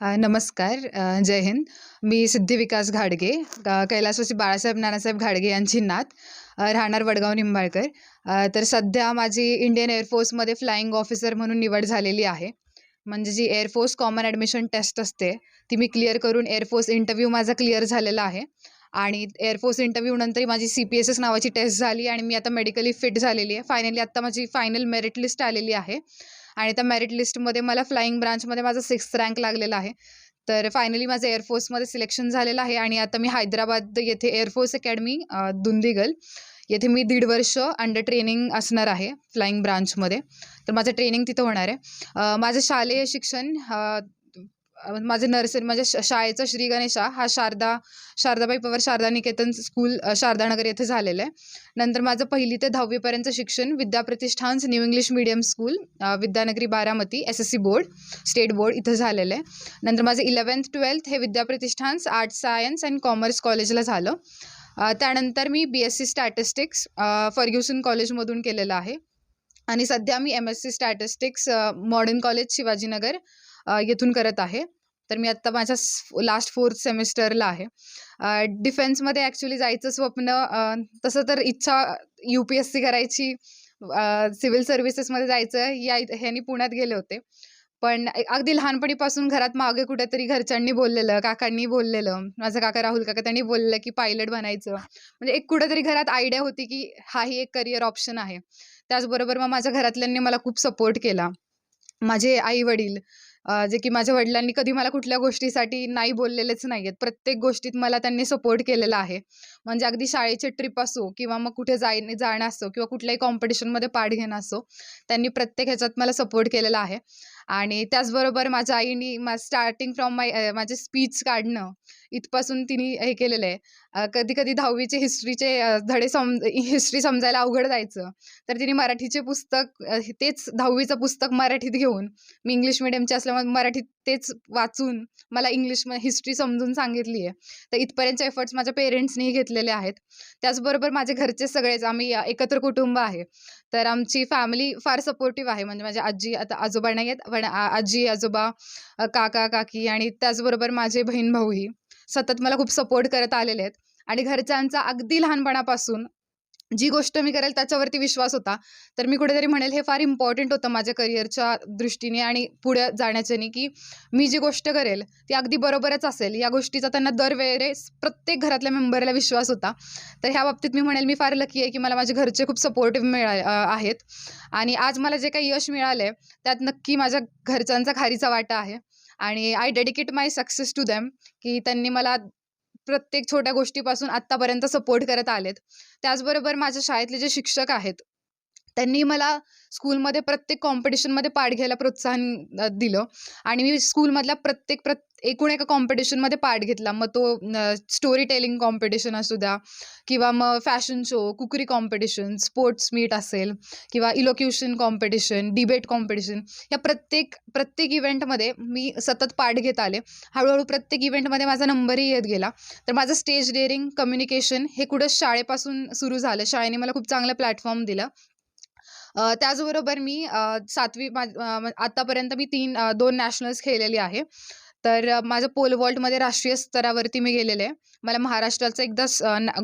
नमस्कार. जय हिंद. मी सिद्धी विकास घाडगे, कैलासवासी बाळासाहेब नानासाहेब घाडगे यांची नात. राहणार वडगाव निंबाळकर. तर सध्या माझी इंडियन एअरफोर्समध्ये फ्लाईंग ऑफिसर म्हणून निवड झालेली आहे. म्हणजे जी air force common admission test असते, ती मी क्लिअर करून एअरफोर्स इंटरव्ह्यू माझा क्लिअर झालेला आहे. आणि एअरफोर्स इंटरव्ह्यू इंटरव्ह्यूनंतर माझी सी-पी-एस-एस नावाची टेस्ट झाली आणि मी आता मेडिकली फिट झालेली आहे. फायनली आत्ता माझी फायनल मेरिट लिस्ट आलेली आहे. आणि त्या मेरिट लिस्टमध्ये मला फ्लाइंग ब्रांचमध्ये माझा सिक्स रँक लागलेला आहे. तर फायनली माझं एअरफोर्समध्ये सिलेक्शन झालेलं आहे आणि आता मी हैदराबाद येथे एअरफोर्स अकॅडमी दुंदीगल येथे मी दीड वर्ष अंडर ट्रेनिंग असणार आहे फ्लाइंग ब्रांचमध्ये. तर माझं ट्रेनिंग तिथं होणार आहे. माझं शालेय शिक्षण माझं नर्सरी माझ्या श शाळेचा श्री गणेशा हा शारदा शारदाबाई पवार शारदा निकेतन स्कूल शारदानगर येथे झालेलं आहे. नंतर माझं पहिली ते दहावीपर्यंतचं शिक्षण Vidyapratishthans new English medium school Vidyanagari Baramati SSC board, state board इथं झालेलं आहे. नंतर माझं 11th-12th हे Vidyapratishthans arts, science and commerce कॉलेजला झालं. त्यानंतर मी बी-एस-सी स्टॅटिस्टिक्स फर्ग्युसन कॉलेजमधून केलेलं आहे. आणि सध्या मी MSc statistics modern college Shivajinagar येथून करत आहे. तर मी आत्ता माझ्या लास्ट फोर्थ सेमिस्टरला आहे. डिफेन्समध्ये ॲक्च्युली जायचं स्वप्न तसं तर इच्छा यू-पी-एस-सी करायची, सिव्हिल सर्व्हिसेसमध्ये जायचं या ह्यानी पुण्यात गेले होते. पण अगदी लहानपणीपासून घरात मागे कुठेतरी घरच्यांनी बोललेलं, काकांनी बोललेलं, माझा काका राहुल काका त्यांनी बोललेलं, की पायलट बनायचं. म्हणजे एक कुठेतरी घरात आयडिया होती, की हाही एक करिअर ऑप्शन आहे. त्याचबरोबर मग माझ्या घरातल्यांनी मला खूप सपोर्ट केला. माझे आई-वडील जे की माझ्या वडिलांनी कधी मला कुठल्या गोष्टीसाठी नाही बोललेलेच नाही आहेत. प्रत्येक गोष्टीत मला त्यांनी सपोर्ट केलेला आहे. म्हणजे अगदी शाळेची ट्रिप असो किंवा मग कुठे जाय जाणं असो किंवा कुठल्याही कॉम्पिटिशनमध्ये पार्ट घेणं असो, त्यांनी प्रत्येक ह्याच्यात मला सपोर्ट केलेला आहे. आणि त्याचबरोबर माझ्या आईनी मा स्टार्टिंग फ्रॉम माय माझे स्पीच काढणं इथपासून तिने हे केलेलं आहे. कधी-कधी 10वीचे हिस्ट्रीचे धडे सम हिस्ट्री समजायला अवघड जायचं. तर तिने मराठीचे पुस्तक तेच 10वीचं पुस्तक मराठीत घेऊन, मी इंग्लिश मिडियमचे असल्यामुळे मराठीत तेच वाचून मला इंग्लिश हिस्ट्री समजून सांगितली आहे. तर इथपर्यंतचे एफर्ट्स माझ्या पेरेंट्सनीही घेतलेले आहेत. त्याचबरोबर माझे घरचे सगळेच आम्ही एकत्र कुटुंब आहे. तर आमची फॅमिली फार सपोर्टिव्ह आहे. म्हणजे माझी आजी आता आजोबा नाही आहेत, पण आजी-आजोबा, काका-काकी आणि त्याचबरोबर माझे बहीण-भाऊही सतत मला खूप सपोर्ट करत आलेले आहेत. आणि घरच्यांचा अगदी लहानपणापासून जी गोष्ट मी करेल त्याच्यावरती विश्वास होता. तर मी कुठेतरी म्हणेल हे फार इम्पॉर्टंट होतं माझ्या करिअरच्या दृष्टीने आणि पुढे जाण्याच्यानी, की मी जी गोष्ट करेल ती अगदी बरोबरच असेल. या गोष्टीचा त्यांना दरवेळेस प्रत्येक घरातल्या मेंबरला विश्वास होता. तर ह्या बाबतीत मी म्हणेल मी फार लकी आहे, की मला माझे घरचे खूप सपोर्टिव्ह मिळा आहेत. आणि आज मला जे काही यश मिळालंय, त्यात नक्की माझ्या घरच्यांचा खारीचा वाटा आहे. आणि I dedicate my success to them, की त्यांनी मला प्रत्येक छोट्या गोष्टीपासून आत्तापर्यंत सपोर्ट करत आलेत. त्याचबरोबर माझ्या शाळेतले जे शिक्षक आहेत, त्यांनी मला स्कूलमध्ये प्रत्येक कॉम्पिटिशनमध्ये पार्ट घ्यायला प्रोत्साहन दिलं. आणि मी स्कूलमधल्या प्रत्येक प्रत एकूण एका कॉम्पिटिशनमध्ये पार्ट घेतला. मग तो स्टोरी टेलिंग कॉम्पिटिशन असू द्या किंवा मग fashion show, cookery competition, sports meet असेल किंवा इलोक्युशन कॉम्पिटिशन, डिबेट कॉम्पिटिशन या प्रत्येक प्रत्येक इव्हेंटमध्ये मी सतत पार्ट घेत आले. हळूहळू प्रत्येक इव्हेंटमध्ये माझा नंबरही येत गेला. तर माझं स्टेज डेअरिंग, कम्युनिकेशन हे कुठं शाळेपासून सुरू झालं. शाळेने मला खूप चांगला प्लॅटफॉर्म दिला. त्याचबरोबर मी सातवी मा आतापर्यंत मी तीन दोन नॅशनल्स खेळलेली आहे. तर माझं पोल वॉल्टमध्ये राष्ट्रीय स्तरावरती मी गेलेले आहे. मला महाराष्ट्राचं एकदा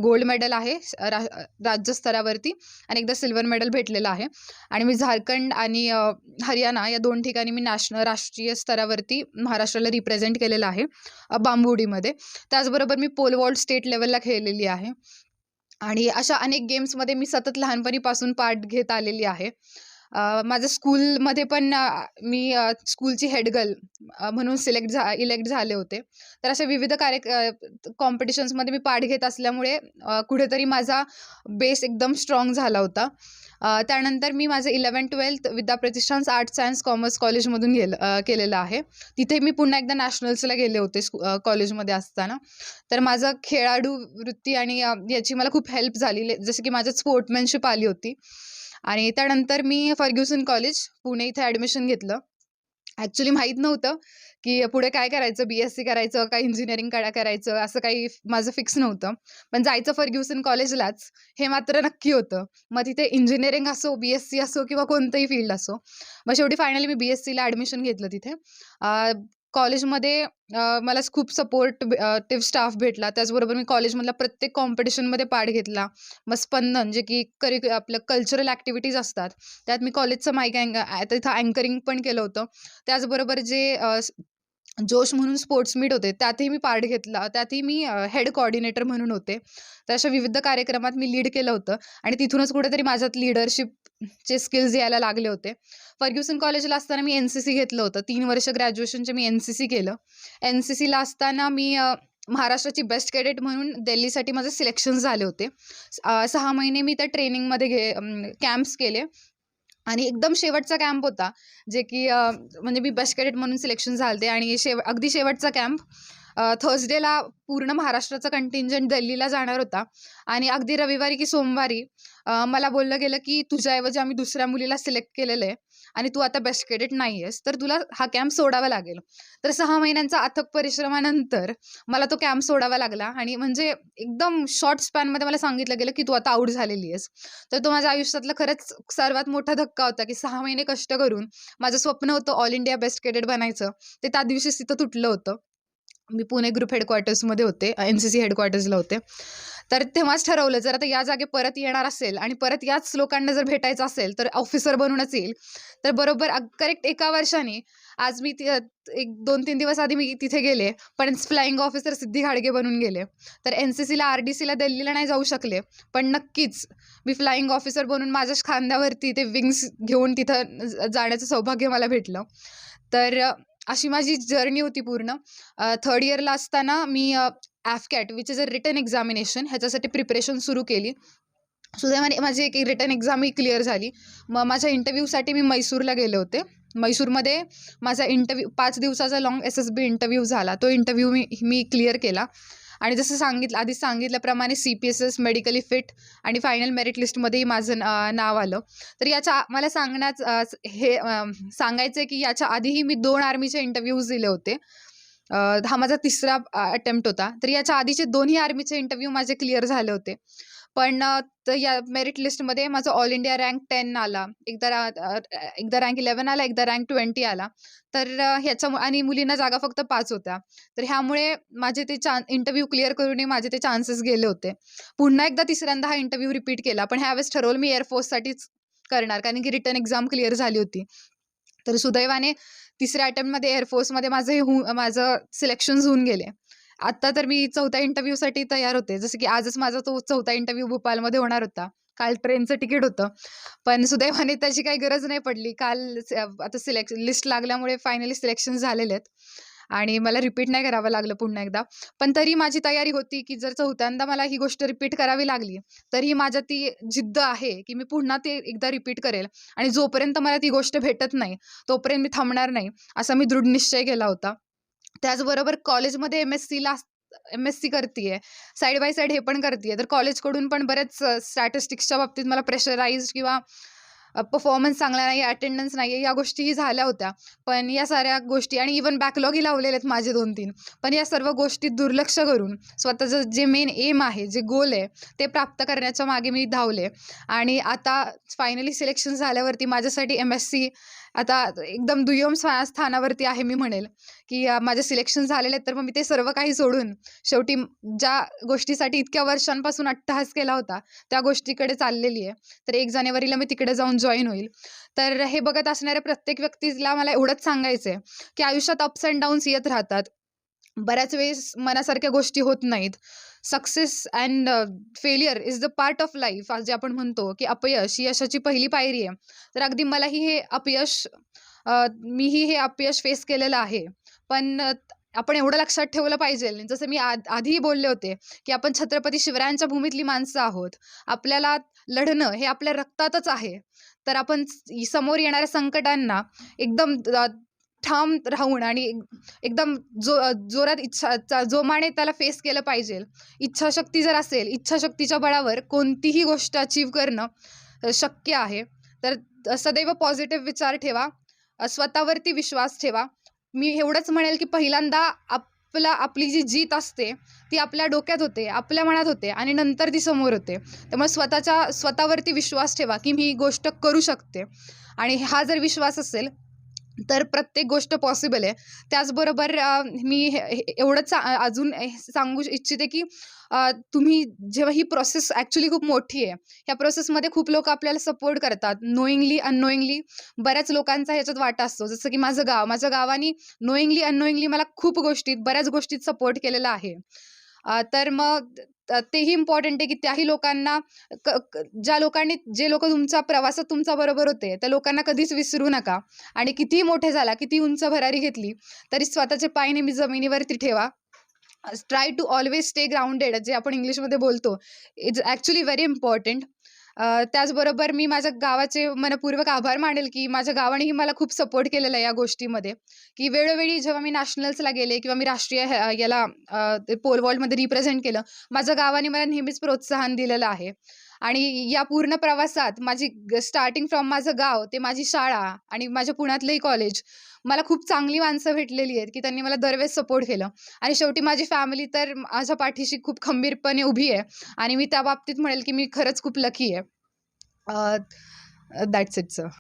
गोल्ड मेडल आहे रा राज्य स्तरावरती आणि एकदा सिल्वर मेडल भेटलेलं आहे. आणि मी झारखंड आणि हरियाणा या दोन ठिकाणी मी नॅशनल राष्ट्रीय स्तरावरती महाराष्ट्राला रिप्रेझेंट केलेलं आहे बांबुडीमध्ये त्याचबरोबर मी पोल वॉल्ट स्टेट लेवलला खेळलेली आहे. आणि अशा अनेक गेम्समध्ये मी सतत लहानपणीपासून पार्ट घेत आलेली आहे. माझं स्कूलमध्ये पण मी स्कूलची हेडगर्ल म्हणून सिलेक्ट झा इलेक्ट झाले होते. तर अशा विविध कार्य कॉम्पिटिशन्समध्ये मी पार्ट घेत असल्यामुळे कुठेतरी माझा बेस एकदम स्ट्राँग झाला होता. त्यानंतर मी माझं eleven twelfth Vidya Pratishthan arts, science, commerce कॉलेजमधून गेलं केलेलं आहे. तिथे मी पुन्हा एकदा नॅशनल्सला गेले होते स्कू कॉलेजमध्ये असताना. तर माझं खेळाडू वृत्ती आणि याची मला खूप हेल्प झाली. जसं की माझ्यात स्पोर्ट्समॅनशिप आली होती. आणि त्यानंतर मी फर्ग्युसन कॉलेज, पुणे इथे ॲडमिशन घेतलं. ऍक्च्युली माहीत नव्हतं, की पुढे काय करायचं, बी-एस-सी करायचं काय इंजिनिअरिंग काय करायचं असं काही माझं फिक्स नव्हतं. पण जायचं फर्ग्युसन कॉलेजलाच हे मात्र नक्की होतं. मग तिथे इंजिनिअरिंग असो, बी-एस-सी असो किंवा कोणतंही फील्ड असो. मग शेवटी फायनली मी बी-एस-सीला ॲडमिशन घेतलं तिथे. कॉलेजमध्ये मला खूप सपोर्ट टिव्ह स्टाफ भेटला. त्याचबरोबर मी कॉलेजमधला प्रत्येक कॉम्पिटिशनमध्ये पार्ट घेतला. मग स्पंदन जे की करिक्यु आपलं कल्चरल ॲक्टिव्हिटीज असतात. त्यात मी कॉलेजचं माईक अँग तिथं अँकरिंग पण केलं होतं. त्याचबरोबर जे जोश म्हणून स्पोर्ट्स मीट होते. त्यातही मी पार्ट घेतला. त्यातही मी हेड कोऑर्डिनेटर म्हणून होते. तर अशा विविध कार्यक्रमात मी लीड केलं होतं. आणि तिथूनच कुठेतरी माझ्यात लिडरशिपचे स्किल्स यायला लागले होते. फर्ग्युसन कॉलेजला असताना मी एन सी सी घेतलं होतं. तीन वर्ष ग्रॅज्युएशनचे मी एन सी सी केलं. एन सी सीला असताना मी महाराष्ट्राची बेस्ट कॅडेट म्हणून दिल्लीसाठी माझे सिलेक्शन झाले होते. सहा महिने मी त्या ट्रेनिंगमध्ये घे कॅम्प्स केले. आणि एकदम शेवटचा कॅम्प होता जे की म्हणजे मी बेस्ट कॅडेट म्हणून सिलेक्शन झालते आणि शेव अगदी शेवटचा कॅम्प थर्सडेला पूर्ण महाराष्ट्राचा कंटिंजंट दिल्लीला जाणार होता आणि अगदी रविवारी की सोमवारी अ, मला बोललं गेलं की तुझ्याऐवजी आम्ही दुसऱ्या मुलीला सिलेक्ट केलेलं आहे आणि तू आता बेस्ट कॅडेट नाही आहेस तर तुला हा कॅम्प सोडावा लागेल. तर सहा महिन्यांचा अथक परिश्रमानंतर मला तो कॅम्प सोडावा लागला आणि म्हणजे एकदम शॉर्ट स्पॅनमध्ये मला सांगितलं गेलं की तू आता आऊट झालेली आहेस. तर तो माझ्या आयुष्यातला खरंच सर्वात मोठा धक्का होता की सहा महिने कष्ट करून माझं स्वप्न होतं ऑल इंडिया बेस्ट कॅडेट बनायचं. ते त्या दिवशीच तिथं तुटलं होतं. मी पुणे ग्रुप हेडक्वार्टर्समध्ये होते एन सी सी हेडक्वार्टर्सला होते. तर तेव्हाच ठरवलं जर आता या जागे परत येणार असेल आणि परत याच लोकांना जर भेटायचं असेल तर ऑफिसर बनूनच येईल. तर बरोबर करेक्ट एका वर्षाने आज मी ती एक दोन तीन दिवस आधी मी तिथे गेले पण फ्लाईंग ऑफिसर सिद्धी घाडगे बनून गेले. तर एन सी सीला आर डी सीला दिल्लीला नाही जाऊ शकले पण नक्कीच मी फ्लाईंग ऑफिसर बनून माझ्या खांद्यावरती ते विंग्स घेऊन तिथं जाण्याचं सौभाग्य मला भेटलं. तर अशी माझी जर्नी होती पूर्ण. थर्ड इयरला असताना मी AFCAT which is a written examination ह्याच्यासाठी प्रिपरेशन सुरू केली. सुदैवाने माझी एक रिटर्न एक्झाम ही क्लिअर झाली. मग माझ्या इंटरव्ह्यूसाठी मी मैसूरला गेले होते. मैसूरमध्ये माझा इंटरव्ह्यू पाच दिवसाचा long S S B interview झाला. तो इंटरव्ह्यू मी मी क्लिअर केला. आणि जसं सांगितलं आधी सांगितल्याप्रमाणे C P S S medically fit आणि फायनल मेरिट लिस्टमध्येही माझं नाव आलं. तर याच्या मला सांगण्याच हे सांगायचं आहे की याच्या आधीही मी दोन आर्मीचे इंटरव्ह्यूज दिले होते. हा माझा तिसरा अटेम्प्ट होता. तर याच्या आधीचे दोन्ही आर्मीचे इंटरव्ह्यू माझे क्लिअर झाले होते. पण या मेरिट लिस्टमध्ये माझा ऑल इंडिया रँक टेन आला. एकदा एकदा रँक इलेवन आला एकदा रँक ट्वेंटी आला. तर ह्याच्या ह्याच्यामुळे आणि मुलींना जागा फक्त पाच होत्या. तर ह्यामुळे माझे ते चान इंटरव्ह्यू क्लिअर करूनही माझे ते चान्सेस गेले होते. पुन्हा एकदा तिसऱ्यांदा हा इंटरव्ह्यू रिपीट केला. पण ह्यावेळेस ठरवलं मी एअरफोर्ससाठीच करणार. कारण की रिटर्न एक्झाम क्लिअर झाली होती. तर सुदैवाने तिसऱ्या अटेम्प्टमध्ये एअरफोर्समध्ये माझं हे होऊ माझं सिलेक्शन्स होऊन गेले. आत्ता तर मी चौथ्या इंटरव्ह्यूसाठी तयार होते. जसं की आजच माझा तो चौथा इंटरव्ह्यू भोपाळमध्ये होणार होता. काल ट्रेनचं तिकीट होतं. पण सुदैवाने त्याची काही गरज नाही पडली. काल आता सिलेक्श लिस्ट लागल्यामुळे फायनली सिलेक्शन झालेले आहेत. आणि मला रिपीट नाही करावं लागलं पुन्हा एकदा. पण तरी माझी तयारी होती की जर चौथ्यांदा मला ही गोष्ट रिपीट करावी लागली तरी माझ्या ती जिद्द आहे की मी पुन्हा ते एकदा रिपीट करेल. आणि जोपर्यंत मला ती गोष्ट भेटत नाही तोपर्यंत मी थांबणार नाही असा मी दृढ निश्चय केला होता. त्याचबरोबर कॉलेजमध्ये एम एस सीला एम एस सी करते साईड बाय साईड हे पण करते तर कॉलेजकडून पण बरेच स्टॅटिस्टिक्सच्या बाबतीत मला प्रेशराईज किंवा परफॉर्मन्स चांगला नाही अटेंडन्स नाही आहे या गोष्टीही झाल्या होत्या. पण या साऱ्या गोष्टी आणि इवन बॅकलॉगही लावलेले आहेत माझे दोन तीन. पण या सर्व गोष्टी दुर्लक्ष करून स्वतःचं जे मेन एम आहे जे गोल आहे ते प्राप्त करण्याच्या मागे मी धावले. आणि आता फायनली सिलेक्शन झाल्यावरती माझ्यासाठी एम एस सी आता एकदम दुय्यम स्थानावरती आहे मी म्हणेल की माझे सिलेक्शन झालेले आहेत तर मग मी ते सर्व काही सोडून शेवटी ज्या गोष्टीसाठी इतक्या वर्षांपासून अट्टहास केला होता त्या गोष्टीकडे चाललेली आहे. तर एक जानेवारीला मी तिकडे जाऊन जॉईन होईल. तर हे बघत असणाऱ्या प्रत्येक व्यक्तीला मला एवढंच सांगायचं आहे की आयुष्यात अप्स अँड डाऊन्स येत राहतात. बऱ्याच वेळेस मनासारख्या गोष्टी होत नाहीत. Success and failure is the part of life आज जे आपण म्हणतो की अपयश ही यशाची पहिली पायरी आहे. तर अगदी मलाही हे अपयश मीही हे अपयश फेस केलेलं आहे. पण आपण एवढं लक्षात ठेवलं पाहिजे. जसं मी आध आधीही बोलले होते की आपण छत्रपती शिवरायांच्या भूमीतली माणसं आहोत. आपल्याला लढणं हे आपल्या रक्तातच आहे. तर आपण समोर येणाऱ्या संकटांना एकदम ठाम राहून आणि एकदम जो जोरात इच्छा जोमाने त्याला फेस केलं पाहिजे. इच्छाशक्ती जर असेल इच्छाशक्तीच्या बळावर कोणतीही गोष्ट अचीव करणं शक्य आहे. तर सदैव पॉझिटिव्ह विचार ठेवा. स्वतःवरती विश्वास ठेवा. मी एवढंच म्हणेल की पहिल्यांदा आपला आपली जी जीत असते ती आपल्या डोक्यात होते आपल्या मनात होते आणि नंतर ती समोर होते. त्यामुळे स्वतःच्या स्वतःवरती विश्वास ठेवा की मी ही गोष्ट करू शकते. आणि हा जर विश्वास असेल तर प्रत्येक गोष्ट पॉसिबल आहे. त्याचबरोबर मी हे एवढंच सा अजून सांगू इच्छिते की तुम्ही जेव्हा ही प्रोसेस ॲक्च्युली खूप मोठी आहे ह्या प्रोसेसमध्ये खूप लोक आपल्याला सपोर्ट करतात. नोईंगली अननोईंगली बऱ्याच लोकांचा ह्याच्यात वाटा असतो. जसं की माझं गाव माझ्या गावाने नोईंगली अननोईंगली मला खूप गोष्टीत बऱ्याच गोष्टीत सपोर्ट केलेला आहे. तर मग तेही इम्पॉर्टंट आहे की त्याही लोकांना क ज्या लोकांनी जे लोक तुमचा प्रवासात तुमचा बरोबर होते त्या लोकांना कधीच विसरू नका. आणि कितीही मोठे झाला किती उंच भरारी घेतली तरी स्वतःचे पाय नेहमी जमिनीवरती ठेवा. Try to always stay grounded जे आपण इंग्लिशमध्ये बोलतो इट्स ॲक्च्युली व्हेरी इम्पॉर्टंट त्याचबरोबर मी माझ्या गावाचे मनपूर्वक आभार मानेल की माझ्या गावानेही मला खूप सपोर्ट केलेला आहे या गोष्टीमध्ये. की वेळोवेळी जेव्हा मी नॅशनल्सला गेले किंवा मी राष्ट्रीय याला पोल वॉल्टमध्ये रिप्रेझेंट केलं माझ्या गावाने मला नेहमीच प्रोत्साहन दिलेलं आहे. आणि या पूर्ण प्रवासात माझी स्टार्टिंग फ्रॉम माझं गाव ते माझी शाळा आणि माझ्या पुण्यातलंही कॉलेज मला खूप चांगली माणसं भेटलेली आहेत की त्यांनी मला दरवेळेस सपोर्ट केलं. आणि शेवटी माझी फॅमिली तर माझ्या पाठीशी खूप खंबीरपणे उभी आहे आणि मी त्या बाबतीत म्हणेल की मी खरंच खूप लकी आहे. That's it sir